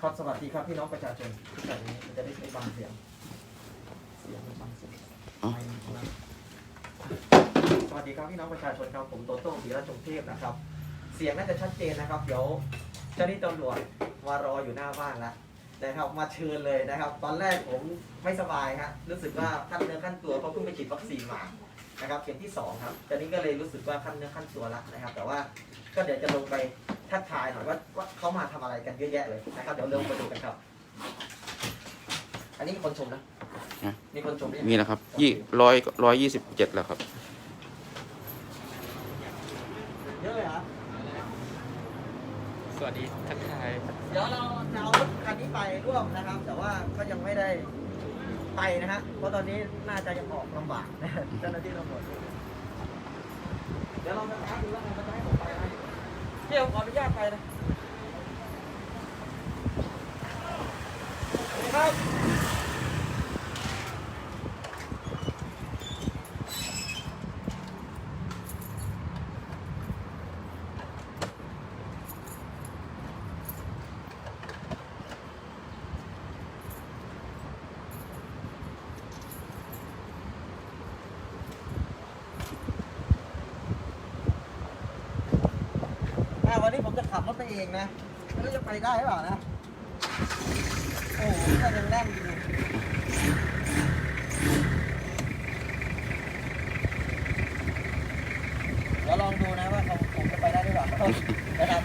ครับสวัสดีครับพี่น้องประชาชนทุกท่านนี้มันจะได้ไม่บังเสียง เสียงไม่บังเสียงไม่นะสวัสดีครับพี่น้องประชาชนครับผมโตโต้ธีรชงเทพนะครับ เสียงน่าจะชัดเจนนะครับ เดี๋ยวเจ้าหน้าที่ตำรวจมารออยู่หน้าบ้านแล้วนะครับ มาเชิญเลยนะครับ ตอนแรกผมไม่สบายฮะรู้สึกว่าขั้นเนื้อขั้นตัวเพราะเพิ่งไปฉีดวัคซีนมานะครับเข็มที่สองครับตอนนี้ก็เลยรู้สึกว่าขั้นเนื้อขั้นตัวล้วนะครับ แต่ว่าก็เดี๋ยวจะลงไป ทักทายหน่อยว่าว่าเขามาทำอะไรกันเยอะแยะเลยนะครับเดี๋ยวเริ่มมาดูกันครับ อันนี้มีคนชมนะฮะมีคนชมหรือยังมีแล้วครับยี่ร้อยร้อยยี่สิบเจ็ดแล้วครับ เยอะเลยเหรอสวัสดีทักทาย เดี๋ยวเราจะเอารถคันนี้ไปร่วมนะครับ แต่ว่าก็ยังไม่ได้ไปนะฮะเพราะตอนนี้น่าจะยังออกลำบากนะเจ้าหน้าที่ตำรวจเดี๋ยวเราจะถามดูว่าเขาจะให้ผมไป ไหมพี่ผมขออนุญาตไปนะครับ วันนี้ผมจะขับรถไปเองนะไม่รู้จะไปได้หรือเปล่านะ โอ้โหก็ยังแน่นอยู่เดี๋ยวลองดูนะว่าเขาผมจะไปได้หรือเปล่านะครับ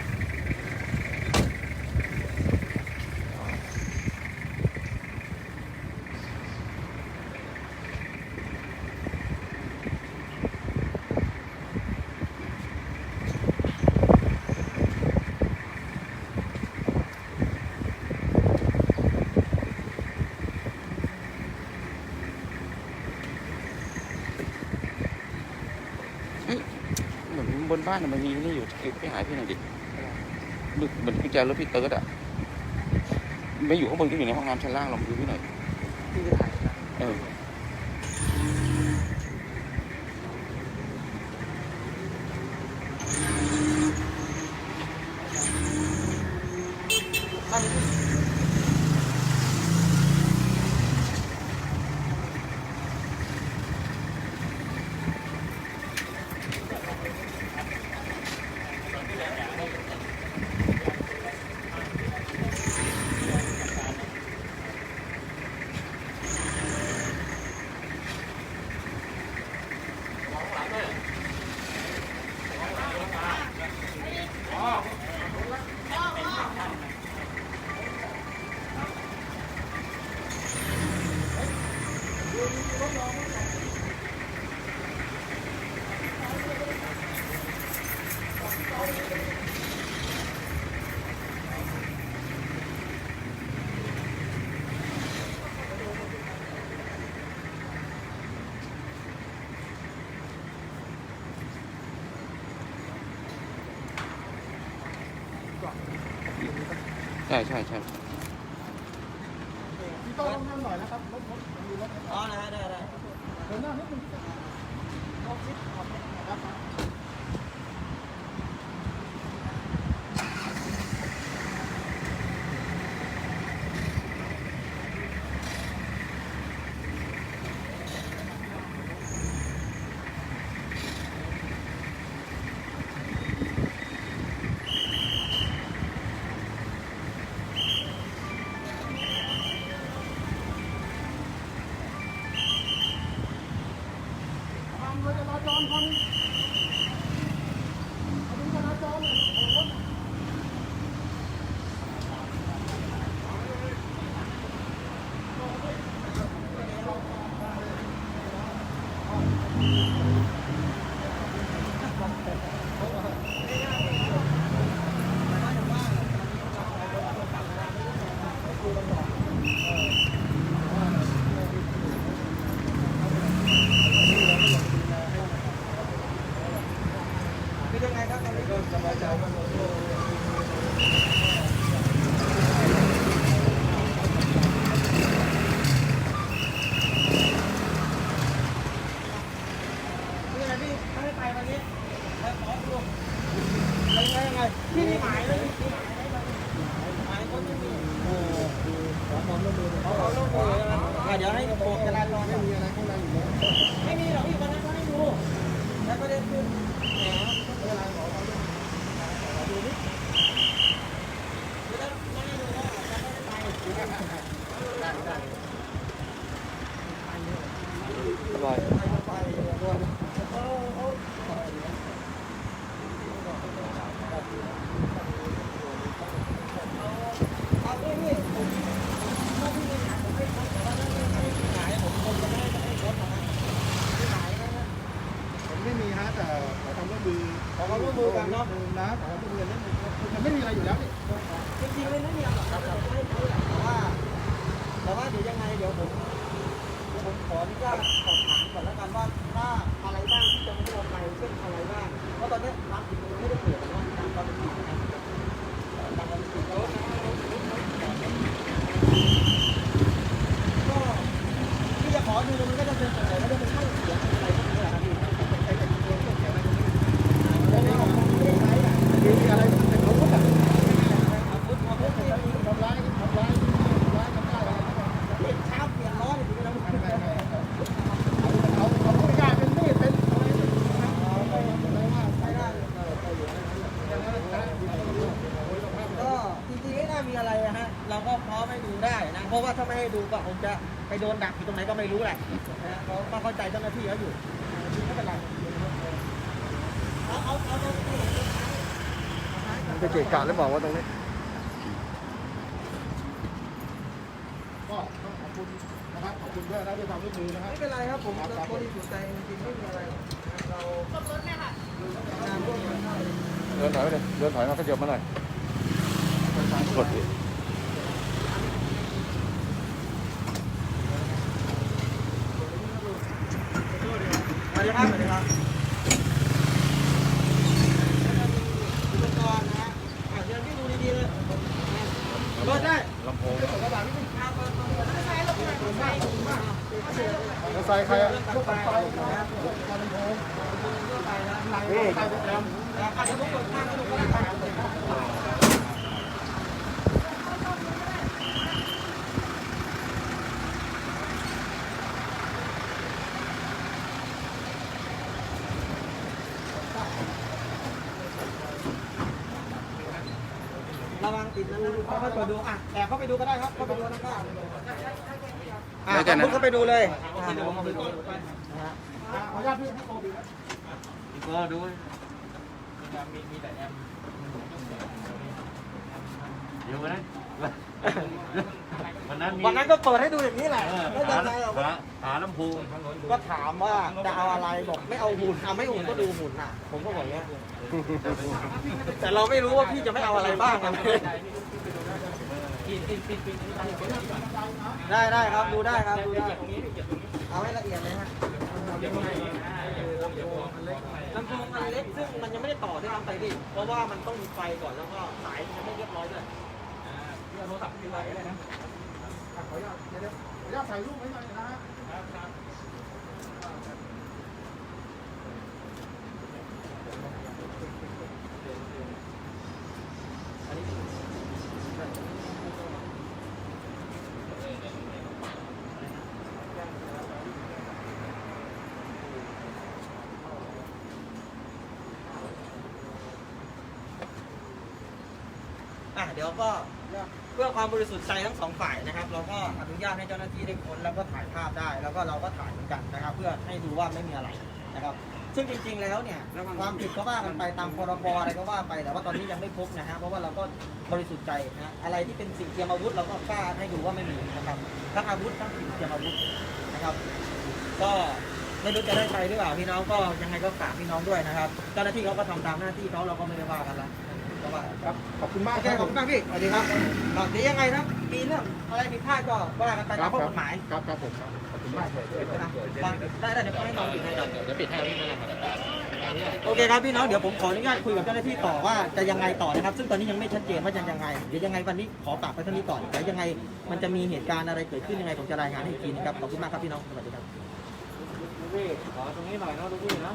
บนบ้านน่ะมันมีนี่อยู่ไปหาพี่หน่อยดิดูเหมือนกุญแจรถพี่เติร์ดอะไม่อยู่ข้างบนก็อยู่ในห้องน้ำชั้นล่างลองดูพี่หน่อยที่จะถ่ายนะเอออันนี้ ใช่ใช่ใช่ พี่โต้ต้องทำหน่อยนะครับรถรถมีรถ อ๋อได้ได้ได้ เดินหน้านิดนึงรถชิดขอบนะครับ ทางรถจราจรคนเอาดูจราจรหน่อยโอ้โห คือยังไงครับตอนนี้ ก็สบายใจครับนี่ไปวันนี้ไปขอดูไงยังไงพี่มีหมายเลยมีหมายไหมหมายคนไม่มีโอ้ ดี๋ยวให้โบกจราจร ไม่มีอะไรข้างในอยู่แล้ว ไม่มีหรอกพี่วันนั้นก็ให้ดูแล้วประเด็นคือแหม ไม่เป็นไรขอเขาด้วยขอดูนิด แล้วไม่ให้ดูแล้วจะไม่ได้ไป ได้ได้ อร่อย ไปก็ไปด้วยเออเออเอาพี่พี่ผมถ้าพี่ไม่หายผมไม่พบแต่ว่าถ้าพี่ไม่หายผมคงจะไม่ให้รถนะฮะไม่หายนะฮะ ผมไม่มีฮะแต่ขอความร่วมมือ ขอ ความร่วมมือกันเนาะนะขอความร่วมมือนิดนึงมันไม่มีอะไรอยู่แล้วนี่จริงๆไม่ไม่มีอะไรหรอกครับแต่ผมให้เขาแหละแต่ว่าแต่ว่าเดี๋ยวยังไงเดี๋ยวผมเดี๋ยวผมขออนุญาตสอบถามก่อนแล้วกันว่าถ้าอะไรบ้างที่จะไม่ได้เอาไปเช่นอะไรบ้างเพราะตอนนี้ร้านปิดยังไม่ได้เปิดนะตามตอนปิดนะครับตามตอนปิดแล้วก็ที่จะขอดูมันก็จะเป็นอะไรก็จะเป็นช่อเสียงอะไรพวกนี้แหละครับพี่ ไอ้แต่ตัวเครื่องเสียงอะไรตรงนี้ผมไม่ได้ใช้อะมีอะไรแต่เขาพูดแบบ อาวุธอาวุธที่มี ทำร้ายทำร้ายทำร้ายทำได้อะไร เปลี่ยนเช้าเปลี่ยนล้อเนี่ยถึงจะ ไม่ไม่ไม่เขาเขาพูดง่ายเป็นมีดเป็นอะไรอะไรว่า ไม่ได้ก็จริงๆไม่น่ามีอะไรอะฮะ เราก็พร้อมให้ดูได้นะเพราะว่าถ้าไม่ให้ดูก็คงจะไปโดนดักอยู่ตรงไหนก็ไม่รู้แหละนะเขาก็เข้าใจเจ้าหน้าที่เขาอยู่ไม่เป็นไรเอาเอาเอาตรงนี้มันจะเกะกะหรือเปล่าวะตรงนี้ก็ต้องขอบคุณนะครับขอบคุณด้วยนะด้วยความร่วมมือนะครับไม่เป็นไรครับผมบริสุทธิ์ใจจริงๆไม่มีอะไรเราขับรถเนี่ยค่ะเดินถอยไปเลยเดินถอยมาก็เดียวมาหน่อยกดดิ สวัส ดีครับสวัสดีครับอุปกรณ์นะฮะอะเดี๋ยวพี่ดูดีๆเลยเปิดได้ลำโพงกระบะนี่เป็นทางเปิดเปิดได้ใช้รถเปิดได้รถไฟใครอะรถรถไฟไฟนะรถไฟลำโพงรถไฟนะนี่ไฟโปรแกรมอาจจะต้องเปิดข้างก็ดูก็ได้ระวังติดนะเข้าไปเปิดดูอะแอบเข้าไปดูก็ได้ครับเข้าไปดูนะครับอะคุณเข้าไปดูเลยอะเดี๋ยวผมเข้าไปดูนะฮะขออนุญาตพี่ให้โทรดีนะก็ดูมีมีแต่แอมเดี๋ยววันนั้น วันนั้นมีวันนั้นก็เปิดให้ดูอย่างนี้แหละเออไม่เป็นไรหรอกหาหาลำโพงก็ถามว่าจะเอาอะไรบอกไม่เอาหุ่นอะไม่หุ่นก็ดูหุ่นอะ ผมก็บอกอย่างเงี้ยแต่เราไม่รู้ว่าพี่จะไม่เอาอะไรบ้างอะได้ได้ครับดูได้ครับดูได้เอาให้ละเอียดเลยฮะลำโพงอันเล็กซึ่งมันยังไม่ได้ต่อด้วยซ้ำไปพี่เพราะว่ามันต้องมีไฟก่อนแล้วก็สายมันยังไม่เรียบร้อยด้วย โทรศัพท์พี่ไรเลยนะ ขออนุญาตเดี๋ยวขออนุญาตถ่ายรูปไว้หน่อยนะฮะ อะเดี๋ยวก็เพื่อความบริสุทธิ์ใจทั้งสองฝ่ายนะครับ เราก็อนุญาตให้เจ้าหน้าที่ได้ค้นแล้วก็ถ่ายภาพได้ แล้วก็เราก็ถ่ายเหมือนกันนะครับ เพื่อให้ดูว่าไม่มีอะไรนะครับ ซึ่งจริงๆแล้วเนี่ยความผิดก็ว่ากันไปตามพรบอะไรก็ว่าไปแต่ว่าตอนนี้ยังไม่พบนะฮะเพราะว่าเราก็บริสุทธิ์ใจนะอะไรที่เป็นสิ่งเทียมอาวุธเราก็กล้าให้ดูว่าไม่มีนะครับทั้งอาวุธทั้งสิ่งเทียมอาวุธนะครับ ก็ไม่รู้จะได้ไปหรือเปล่าพี่น้องก็ยังไงก็ฝากพี่น้องด้วยนะครับ เจ้าหน้าที่เขาก็ทำตามหน้าที่เขาเราก็ไม่ได้ว่ากันละก็ว่า ครับขอบคุณมากโอเคขอบคุณมากพี่สวัสดีครับก็เดี๋ยวยังไงนะมีเรื่องอะไรผิดพลาดก็ว่ากันไปตามข้อกฎหมายครับครับผมครับขอบคุณมากเลยนะได้ได้เดี๋ยวให้น้องปิดให้ครับเดี๋ยวปิดให้พี่นะครับโอเคครับพี่น้องเดี๋ยวผมขออนุญาตคุยกับเจ้าหน้าที่ต่อว่าจะยังไงต่อนะครับ ซึ่งตอนนี้ยังไม่ชัดเจนว่าจะยังไงเดี๋ยวยังไงวันนี้ขอฝากไปเท่านี้ก่อนเดี๋ยวยังไงมันจะมีเหตุการณ์อะไรเกิดขึ้นยังไงผมจะรายงานให้อีกทีนึงครับขอบคุณมากครับพี่น้องสวัสดีครับขอตรงนี้หน่อยเนาะลูกพี่เนาะ